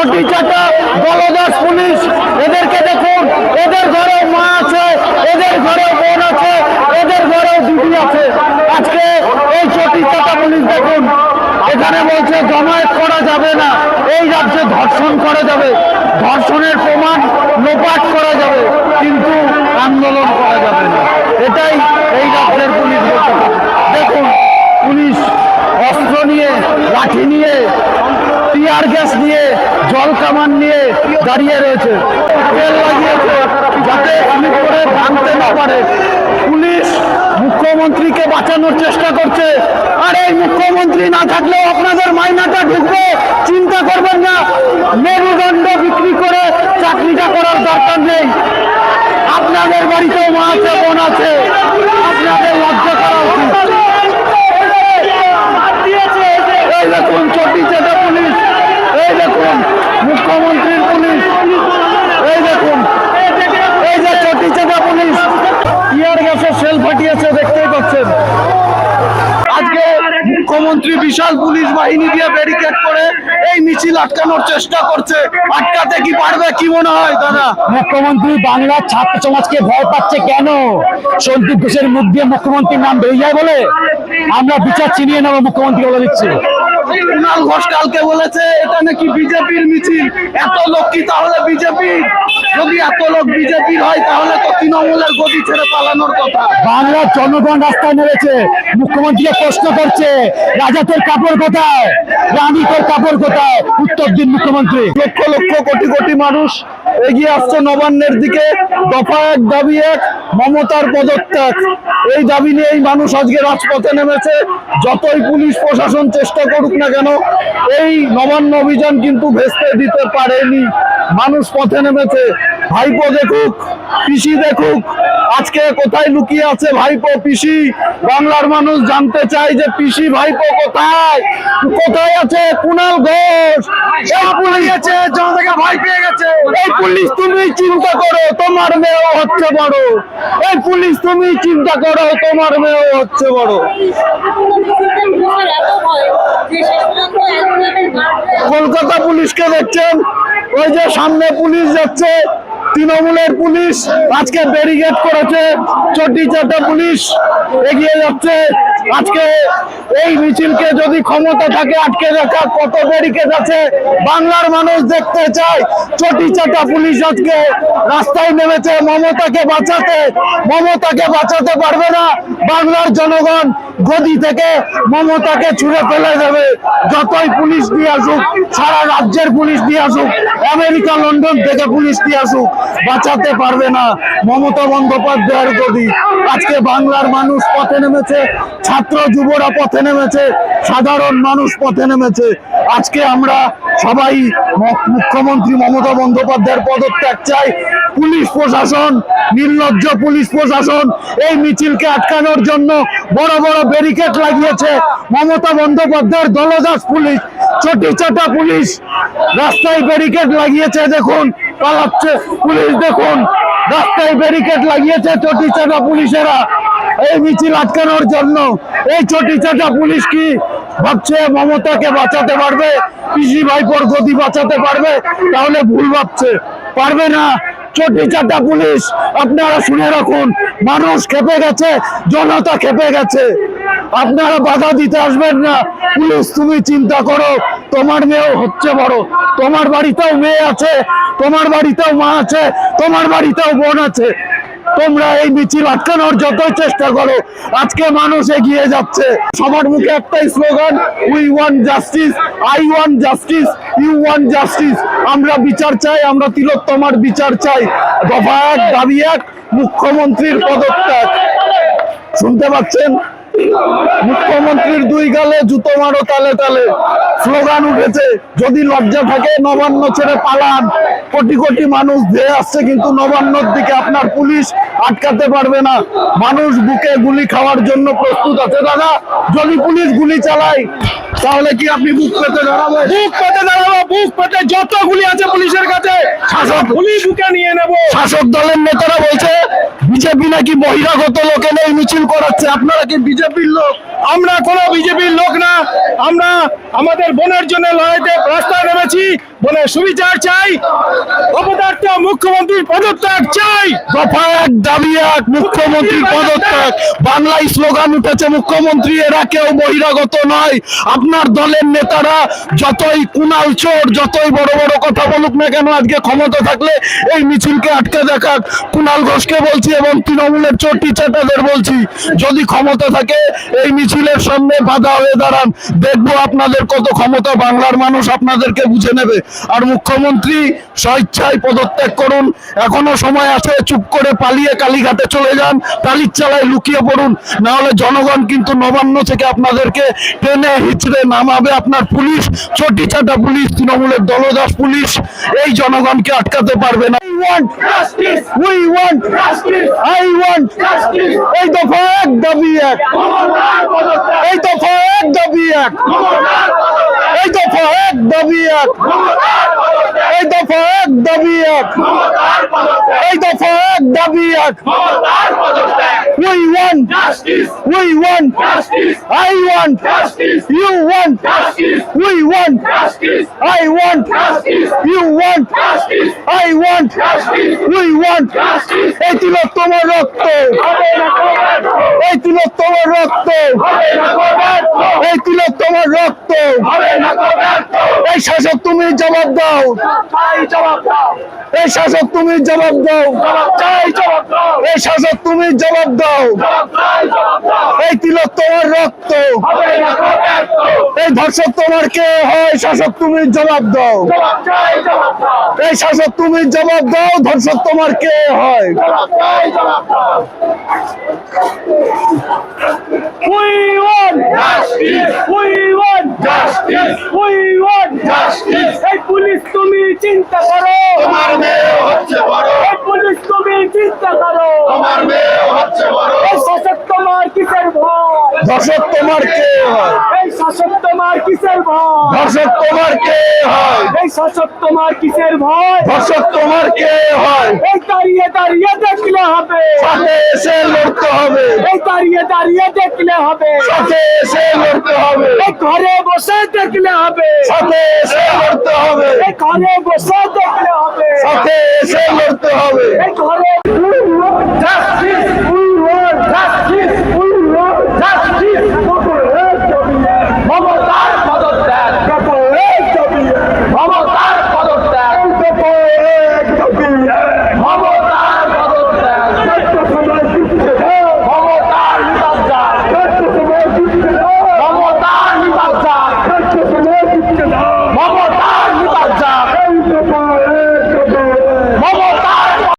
চটি দলদাস পুলিশ, এদেরকে দেখুন, এদের ঘরেও মা আছে, এদের ঘরেও বোন আছে, এদের ঘরেও দিদি আছে। আজকে এই চটি চাটা পুলিশ দেখুন, এখানে বলছে, জমায়েত করা যাবে না, এই রাজ্যে ধর্ষণ করা যাবে, ধর্ষণের প্রমাণ লোপাট করা যাবে, কিন্তু আন্দোলন করা যাবে না। এটাই এই রাজ্যের পুলিশ দেখুন, পুলিশ অস্ত্র নিয়ে, লাঠি নিয়ে টিয়ার গ্যাস নিয়ে, জল কামান নিয়ে দাঁড়িয়ে রয়েছে। যাতে আমি করে ভাঙতে না পারে। পুলিশ মুখ্যমন্ত্রীকে বাঁচানোর চেষ্টা করছে। আর এই মুখ্যমন্ত্রী না থাকলেও আপনাদের মাইনাটা ঢুকবে। চিন্তা করবেন না মেরুদণ্ড বিক্রি করে চাকরিটা করার দরকার নেই আপনাদের বাড়িতেও মা আছে বোন আছে আপনাদের লজ্জা করা উচিত এই দেখুন চটি চেটা পুলিশ এই দেখুন মুখ্যমন্ত্রীর পুলিশ এই দেখুন এই যে চটি চেটা পুলিশ টিয়ার গ্যাসের সেল ফাটিয়েছে দেখতেই পাচ্ছেন আজকে মুখ্যমন্ত্রী বিশাল পুলিশ বাহিনী দিয়ে ব্যারিকেড করে এই মিছিল আটকানোর চেষ্টা করছে। আটকাতে কি পারবে কি মনে হয় দাদা? মুখ্যমন্ত্রী বাংলার ছাত্র সমাজকে ভয় পাচ্ছে কেন? সন্দীপ ঘোষের মুখ দিয়ে মুখ্যমন্ত্রীর নাম বেরিয়ে যায় বলে আমরা বিচার চিনিয়ে নেব মুখ্যমন্ত্রী বলে দিচ্ছি। কুণাল ঘোষ কালকে বলেছে এটা নাকি বিজেপির মিছিল? এত লোক কি তাহলে বিজেপি যদি এত লোক বিজেপির হয় তাহলে তো তৃণমূলের গতি ছেড়ে পালানোর কথা। বাংলার জনগণ রাস্তায় নেমেছে মুখ্যমন্ত্রীকে প্রশ্ন করছে রাজা তোর কাপড় কোথায়? রানী তোর কাপড় কোথায়? উত্তর দিন মুখ্যমন্ত্রী। লক্ষ লক্ষ কোটি কোটি মানুষ এগিয়ে আসছে নবান্নের দিকে। দফা এক দাবি এক মমতার পদত্যাগ। এই দাবি নিয়ে এই মানুষ আজকে রাজপথে নেমেছে। যতই পুলিশ প্রশাসন চেষ্টা করুক না কেন এই নবান্ন অভিযান কিন্তু ভেস্তে দিতে পারেনি। মানুষ পথে নেমেছে। ভাইপো দেখুক, পিসি দেখুক, আজকে কোথায় লুকিয়ে আছে ভাইপো পিসি? বাংলার মানুষ জানতে চায় যে পিসি ভাইপো কোথায়? কোথায় আছে কুনাল ঘোষ? জনতাকে পুলিশ, তুমি চিন্তা করো, তোমার মেয়েও হচ্ছে বড়। এই পুলিশ, তুমি চিন্তা করো, তোমার মেয়েও হচ্ছে বড়। কলকাতা পুলিশকে দেখছেন, ওই যে সামনে পুলিশ যাচ্ছে, তৃণমূলের পুলিশ, আজকে ব্যারিকেড করেছে, চটি চাটা পুলিশ এগিয়ে যাচ্ছে। আজকে এই মিছিলকে যদি ক্ষমতা থাকে, আটকে রাখা কত ব্যারিকেড আছে? বাংলার মানুষ দেখতে চায়, চটি চাটা পুলিশ আজকে রাস্তায় নেমেছে, মমতাকে বাঁচাতে মমতাকে বাঁচাতে পারবে না। বাংলার জনগণ গদি থেকে মমতাকে ছুঁড়ে ফেলে দেবে। যতই পুলিশ দিয়ে আসুক, সারা রাজ্যের পুলিশ দিয়ে আসুক আমেরিকা লন্ডন থেকে পুলিশ দিয়ে আসুক, বাঁচাতে পারবে না। মমতা বন্দ্যোপাধ্যায়ের গদি। আজকে বাংলার মানুষ পথে নেমেছে, ছাত্র যুবরা পথে নেমেছে, সাধারণ মানুষ পথে নেমেছে। আজকে আমরা সবাই মুখ্যমন্ত্রী মমতা বন্দ্যোপাধ্যায়ের পদত্যাগ চাই। পুলিশ প্রশাসন, নির্লজ্জ পুলিশ প্রশাসন, এই মিছিলকে আটকানোর জন্য বড় বড় ব্যারিকেড লাগিয়েছে মমতা বন্দ্যোপাধ্যায়ের দলদাস পুলিশ, চটি চাটা পুলিশ। রাস্তায় ব্যারিকেড লাগিয়েছে, দেখুন, পালাচ্ছে পুলিশ, দেখুন, রাস্তায় ব্যারিকেড লাগিয়েছে চটি চাটা পুলিশেরা। এই মিছিল আটকানোর জন্য, এই চটি চাটা পুলিশ কি ভাবছে, মমতাকে বাঁচাতে পারবে? পিসি ভাইপোর গতি বাঁচাতে পারবে? তাহলে ভুল ভাবছে। পারবে না। চটি চাটা পুলিশ, আপনারা শুনে রাখুন, মানুষ খেপে গেছে, জনতা খেপে গেছে। আপনারা বাধা দিতে আসবেন না। পুলিশ, তুমি চিন্তা করো, তোমার মেয়েও হচ্ছে বড়। তোমার বাড়িতেও মেয়ে আছে, তোমার বাড়িতেও মা আছে, তোমার বাড়িতেও বোন আছে। তোমরা এই মিছিল আটকানোর যতই চেষ্টা করো, আজকে মানুষ এগিয়ে যাচ্ছে। সবার মুখে একটাই slogan we want justice I want justice you want justice আমরা বিচার চাই, আমরা তিলোত্তমার বিচার চাই। দফা এক দাবি এক, মুখ্যমন্ত্রীর পদত্যাগ। শুনতে পাচ্ছেন? মুখ্যমন্ত্রীর দুই গালে জুতো মারো তালে তালে। স্লোগান উঠেছে যদি লজ্জা থাকে নবান্ন ছেড়ে পালান। কোটি কোটি মানুষ ধেয়ে আসছে কিন্তু নবান্নর দিকে আপনার পুলিশ আটকাতে পারবে না। মানুষ বুকে গুলি খাওয়ার জন্য প্রস্তুত আছে। দাদা যদি পুলিশ গুলি চালায় তাহলে কি আপনি বুক পেতে দাঁড়াবেন বুক পেতে দাঁড়াবো বুক পেতে যত গুলি আছে পুলিশের কাছে শাসক গুলি বুকে নিয়ে নেব। শাসক দলের নেতারা বলছে বিজেপি নাকি বহিরাগত লোকে নেই মিছিল করাচ্ছে? আপনারা কি বিজেপির লোক? আমরা কোনো বিজেপির লোক না। আমরা আমাদের বোনের জন্য লড়াইতে রাস্তায় নেমেছি। বোনের সুবিচার চাই। অপদার্থ মুখ্যমন্ত্রীর পদত্যাগ চাই। দফা এক দাবি এক মুখ্যমন্ত্রীর পদত্যাগ। বাংলায় স্লোগান উঠেছে মুখ্যমন্ত্রী এরা কেউ বহিরাগত নয়। আপনার দলের নেতারা যতই কুনাল চোর যতই বড় বড় কথা বলুক না কেন আজকে ক্ষমতা থাকলে এই মিছিলকে আটকে দেখাক। কুনাল ঘোষকে বলছি এবং তৃণমূলের চোর টিচারটাদের বলছি যদি ক্ষমতা থাকে এই মিছিলের সামনে বাধা হয়ে দাঁড়ান। দেখব আপনাদের কত ক্ষমতা। বাংলার মানুষ আপনাদেরকে বুঝে নেবে। আর মুখ্যমন্ত্রী স্বেচ্ছায় পদত্যাগ করুন। এখনও সময় আছে চুপ করে পালিয়ে কালীঘাটে চলে যান টালির চালায় লুকিয়ে পড়ুন। না হলে জনগণ কিন্তু নবান্ন থেকে আপনাদেরকে টেনে হিচড়ে নামাবে। আপনার পুলিশ চটি চাটা পুলিশ তৃণমূলের দলদাস পুলিশ এই জনগণকে আটকাতে পারবে না। এই দফা এক দাবি এক। এই দফা এক দাবি এক। এই দফা এক দাবি এক। এই দফা এক দাবি এক। এই দফা এক দাবি এক। We want Justice! We want Justice! I want Justice! You want Justice! We want Justice! I want Justice! You want Justice! I want Justice! We want Justice! এই তিলক তোমার রক্ত এই তিলক তোমার রক্ত এই তিলক তোমার রক্ত এই শাসক তুমি জবাব দাও চাই জবাব দাও এই শাসক তুমি জবাব দাও এই শাসক তুমি জবাব দাও জবাব চাই জবাব দাও। এই তিলক তোমার রক্ত। এই ধর্ষক তোমার কে? হয় শাসক তুমি জবাব দাও। জবাব চাই জবাব দাও এই শাসক তুমি জবাব দাও ধর্ষক তোমার কে? হয়। জবাব চাই We want Justice! We want Justice! We want Justice! এই পুলিশ তুমি চিন্তা করো। তোমার মেয়ে হচ্ছে বড় এই পুলিশ তুমি চিন্তা করো তোমার মেয়ে হচ্ছে বড় এই শাসক তোমার কিসের ভয় ধর্ষক তোমার কে হয়? এই শাসক তোমার কিসের ভয়? ধর্ষক তোমার কে হয়? এই শাসক তোমার কিসের ভয়? ধর্ষক তোমার কে হয়? এই দাঁড়িয়ে দাঁড়িয়ে দেখলে হবে। সাথে এসে লড়তে হবে। এই দাঁড়িয়ে দাঁড়িয়ে দেখলে হবে। সাথে এসে লড়তে হবে। এই ঘরে বসে দেখলে হবে। সাথে এসে লড়তে হবে। এই ঘরে বসে দেখলে হবে। সাথে এসে লড়তে হবে। এই ঘরে